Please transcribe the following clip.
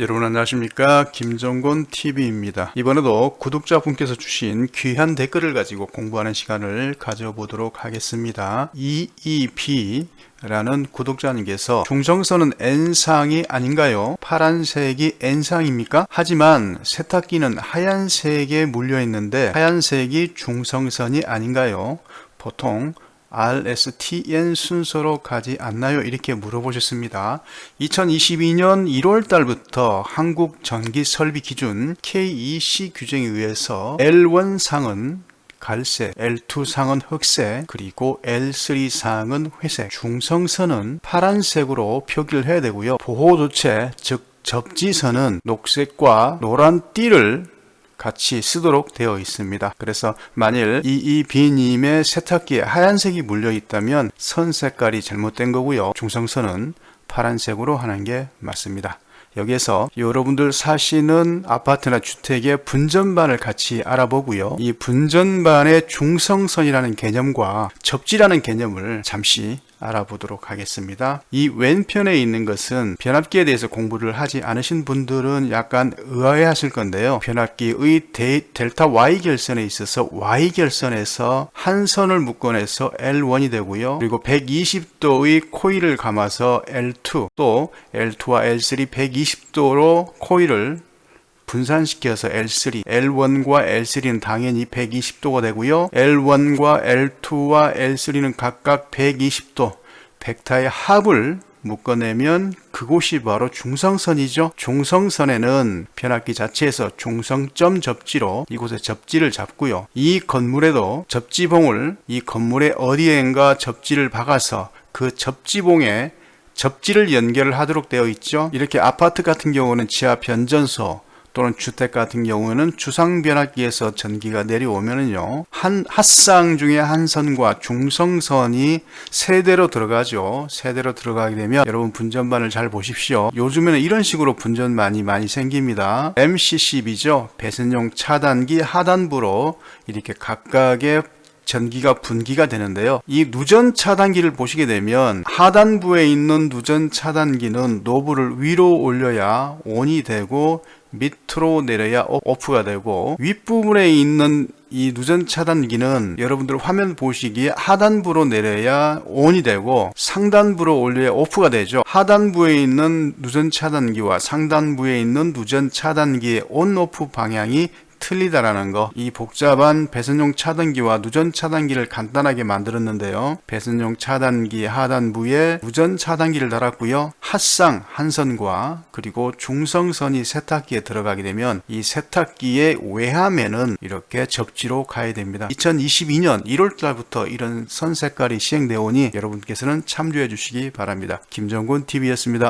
여러분 안녕하십니까 김정곤 TV입니다. 이번에도 구독자분께서 주신 귀한 댓글을 가지고 공부하는 시간을 가져보도록 하겠습니다. EEP 라는 구독자님께서 중성선은 N상이 아닌가요? 파란색이 N상입니까? 하지만 세탁기는 하얀색에 물려 있는데 하얀색이 중성선이 아닌가요? 보통 RSTN 순서로 가지 않나요? 이렇게 물어보셨습니다. 2022년 1월 달부터 한국 전기 설비 기준 KEC 규정에 의해서 L1 상은 갈색, L2 상은 흑색, 그리고 L3 상은 회색, 중성선은 파란색으로 표기를 해야 되고요. 보호도체, 즉 접지선은 녹색과 노란 띠를 같이 쓰도록 되어 있습니다. 그래서 만일 이이비님의 세탁기에 하얀색이 물려 있다면 선 색깔이 잘못된 거고요. 중성선은 파란색으로 하는 게 맞습니다. 여기에서 여러분들 사시는 아파트나 주택의 분전반을 같이 알아보고요. 이 분전반의 중성선이라는 개념과 접지라는 개념을 잠시 알아보도록 하겠습니다. 이 왼편에 있는 것은 변압기에 대해서 공부를 하지 않으신 분들은 약간 의아해 하실 건데요. 변압기의 데, 델타 Y 결선에 있어서 Y 결선에서 한 선을 묶어내서 L1이 되고요. 그리고 120도의 코일을 감아서 L2 또 L2와 L3 120도로 코일을 분산시켜서 L3, L1과 L3는 당연히 120도가 되고요. L1과 L2와 L3는 각각 120도, 벡터의 합을 묶어내면 그곳이 바로 중성선이죠. 중성선에는 변압기 자체에서 중성점 접지로 이곳에 접지를 잡고요. 이 건물에도 접지봉을 이 건물의 어디엔가 접지를 박아서 그 접지봉에 접지를 연결을 하도록 되어 있죠. 이렇게 아파트 같은 경우는 지하 변전소 또는 주택 같은 경우에는 주상 변압기에서 전기가 내려오면은요 한 핫상 중에 한 선과 중성선이 세대로 들어가죠. 세대로 들어가게 되면 여러분 분전반을 잘 보십시오. 요즘에는 이런 식으로 분전반이 많이 생깁니다. MCCB죠. 배선용 차단기 하단부로 이렇게 각각의 전기가 분기가 되는데요. 이 누전 차단기를 보시게 되면 하단부에 있는 누전 차단기는 노브를 위로 올려야 온이 되고 밑으로 내려야 오프가 되고 윗부분에 있는 이 누전 차단기는 여러분들 화면 보시기에 하단부로 내려야 온이 되고 상단부로 올려야 오프가 되죠. 하단부에 있는 누전 차단기와 상단부에 있는 누전 차단기의 온 오프 방향이 틀리다라는 거. 이 복잡한 배선용 차단기와 누전 차단기를 간단하게 만들었는데요. 배선용 차단기 하단부에 누전 차단기를 달았고요. 핫상 한 선과 그리고 중성선이 세탁기에 들어가게 되면 이 세탁기의 외함에는 이렇게 접지로 가야 됩니다. 2022년 1월 달부터 이런 선 색깔이 시행되어 오니 여러분께서는 참조해 주시기 바랍니다. 김정곤 TV였습니다.